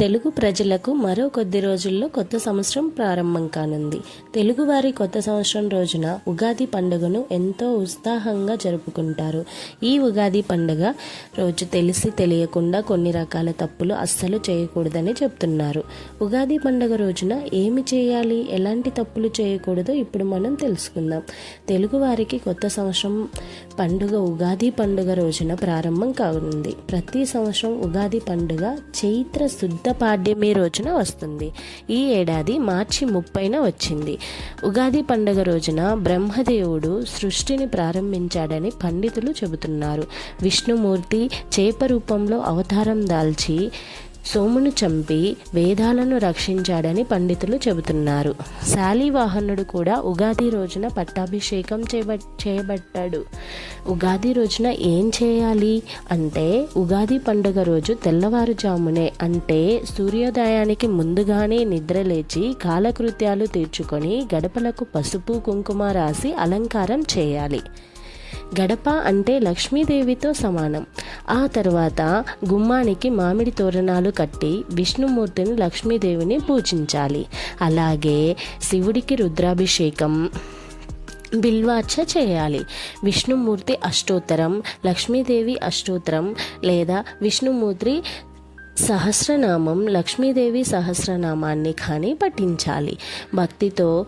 Telugu ప్రజలకు మరో కొద్ది రోజుల్లో కొత్త సంవత్సరం ప్రారంభం కానుంది. తెలుగువారి కొత్త సంవత్సరం రోజున ఉగాది పండుగను ఎంతో ఉత్సాహంగా జరుపుకుంటారు. ఈ ఉగాది పండుగ రోజు తెలిసి తెలియకుండా కొన్ని రకాల తప్పులు అస్సలు చేయకూడదని చెప్తున్నారు. ఉగాది పండుగ రోజున ఏమి చేయాలి? ఎలాంటి తప్పులు చేయకూడదో ఇప్పుడు మనం తెలుసుకుందాం. తెలుగువారికి కొత్త సంవత్సరం పండుగ ఉగాది పండుగ రోజున ప్రారంభం కానుంది. ప్రతి సంవత్సరం ఉగాది పండుగ చైత్ర శుద్ధ పాడ్యమి రోజున వస్తుంది. ఈ ఏడాది మార్చి ముప్పైన వచ్చింది. ఉగాది పండుగ రోజున బ్రహ్మదేవుడు సృష్టిని ప్రారంభించాడని పండితులు చెబుతున్నారు. విష్ణుమూర్తి చేప రూపంలో అవతారం దాల్చి సోమును చంపి వేదాలను రక్షించాడని పండితులు చెబుతున్నారు. శాలివాహనుడు కూడా ఉగాది రోజున పట్టాభిషేకం చేయబ చేయబట్టాడు ఉగాది రోజున ఏం చేయాలి? అంటే ఉగాది పండుగ రోజు తెల్లవారుజామునే అంటే సూర్యోదయానికి ముందుగానే నిద్రలేచి కాలకృత్యాలు తీర్చుకొని గడపలకు పసుపు కుంకుమ రాసి అలంకారం చేయాలి. గడప అంటే లక్ష్మీదేవితో సమానం. ఆ తర్వాత గుమ్మానికి మామిడి తోరణాలు కట్టి విష్ణుమూర్తిని లక్ష్మీదేవిని పూజించాలి. అలాగే శివుడికి రుద్రాభిషేకం బిల్వార్చ చేయాలి. విష్ణుమూర్తి అష్టోత్తరం లక్ష్మీదేవి అష్టోత్తరం లేదా విష్ణుమూర్తి సహస్రనామం లక్ష్మీదేవి సహస్రనామాన్ని కానీ పఠించాలి. భక్తితో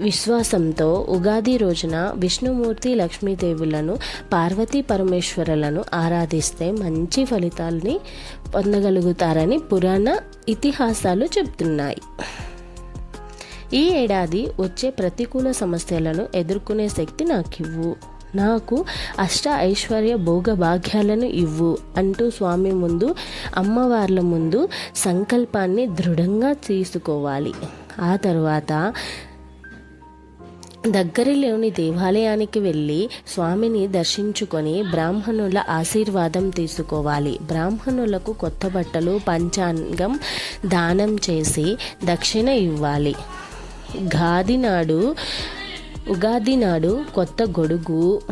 విశ్వాసంతో ఉగాది రోజున విష్ణుమూర్తి లక్ష్మీదేవులను పార్వతీ పరమేశ్వరులను ఆరాధిస్తే మంచి ఫలితాలని పొందగలుగుతారని పురాణ ఇతిహాసాలు చెప్తున్నాయి ఈ ఏడాది వచ్చే ప్రతికూల సమస్యలను ఎదుర్కొనే శక్తి నాకివ్వు. నాకు అష్ట ఐశ్వర్య భోగ భాగ్యాలను ఇవ్వు అంటూ స్వామి ముందు అమ్మవార్ల ముందు సంకల్పాన్ని దృఢంగా తీసుకోవాలి. ఆ తర్వాత దగ్గరలోని దేవాలయానికి వెళ్ళి స్వామిని దర్శించుకొని బ్రాహ్మణుల ఆశీర్వాదం తీసుకోవాలి. బ్రాహ్మణులకు కొత్త బట్టలు పంచాంగం దానం చేసి దక్షిణ ఇవ్వాలి. గాది నాడు ఉగాది నాడు కొత్త గొడుగు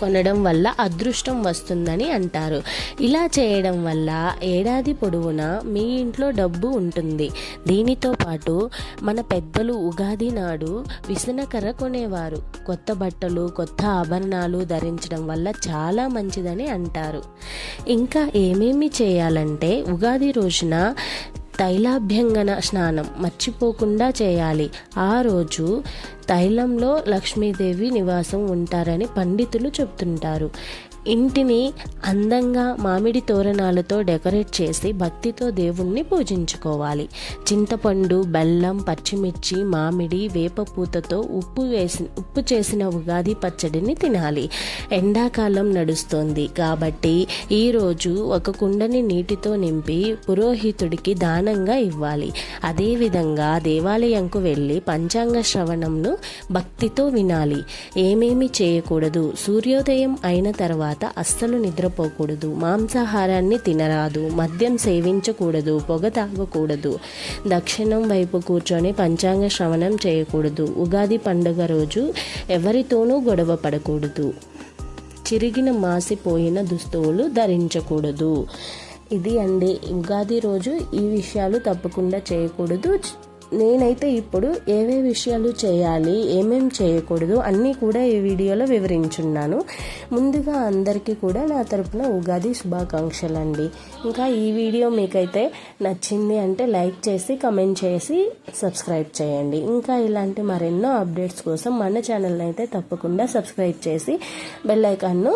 కొనడం వల్ల అదృష్టం వస్తుందని అంటారు. ఇలా చేయడం వల్ల ఏడాది పొడవునా మీ ఇంట్లో డబ్బు ఉంటుంది. దీనితో పాటు మన పెద్దలు ఉగాది నాడు విసనకర్ర కొనేవారు. కొత్త బట్టలు కొత్త ఆభరణాలు ధరించడం వల్ల చాలా మంచిదని అంటారు. ఇంకా ఏమేమి చేయాలంటే ఉగాది రోజున తైలాభ్యంగన స్నానం మర్చిపోకుండా చేయాలి. ఆ రోజు తైలంలో లక్ష్మీదేవి నివాసం ఉంటారని పండితులు చెప్తుంటారు. ఇంటిని అందంగా మామిడి తోరణాలతో డెకరేట్ చేసి భక్తితో దేవుణ్ణి పూజించుకోవాలి. చింతపండు బెల్లం పచ్చిమిర్చి మామిడి వేప పూతతో ఉప్పు వేసి ఉప్పు చేసిన ఉగాది పచ్చడిని తినాలి. ఎండాకాలం నడుస్తోంది కాబట్టి ఈరోజు ఒక కుండని నీటితో నింపి పురోహితుడికి దానంగా ఇవ్వాలి. అదేవిధంగా దేవాలయంకు వెళ్ళి పంచాంగ శ్రవణంను భక్తితో వినాలి. ఏమేమి చేయకూడదు? సూర్యోదయం అయిన తర్వాత అస్సలు నిద్రపోకూడదు. మాంసాహారాన్ని తినరాదు. మద్యం సేవించకూడదు. పొగ తాగకూడదు. దక్షిణం వైపు కూర్చొని పంచాంగ శ్రవణం చేయకూడదు. ఉగాది పండుగ రోజు ఎవరితోనూ గొడవ పడకూడదు. చిరిగిన మాసిపోయిన దుస్తువులు ధరించకూడదు. ఇది అండి. ఉగాది రోజు ఈ విషయాలు తప్పకుండా చేయకూడదు. నేనైతే ఇప్పుడు ఏవే విషయాలు చేయాలి ఏమేం చేయకూడదు అన్నీ కూడా ఈ వీడియోలో వివరించున్నాను. ముందుగా అందరికీ కూడా నా తరపున ఉగాది శుభాకాంక్షలు అండి ఇంకా ఈ వీడియో మీకైతే నచ్చింది అంటే లైక్ చేసి కమెంట్ చేసి సబ్స్క్రైబ్ చేయండి. ఇంకా ఇలాంటి మరెన్నో అప్డేట్స్ కోసం మన ఛానల్ని అయితే తప్పకుండా సబ్స్క్రైబ్ చేసి బెల్ ఐకాన్ను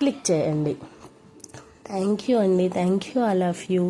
క్లిక్ చేయండి. థ్యాంక్ యూ అండి. Thank you all of you.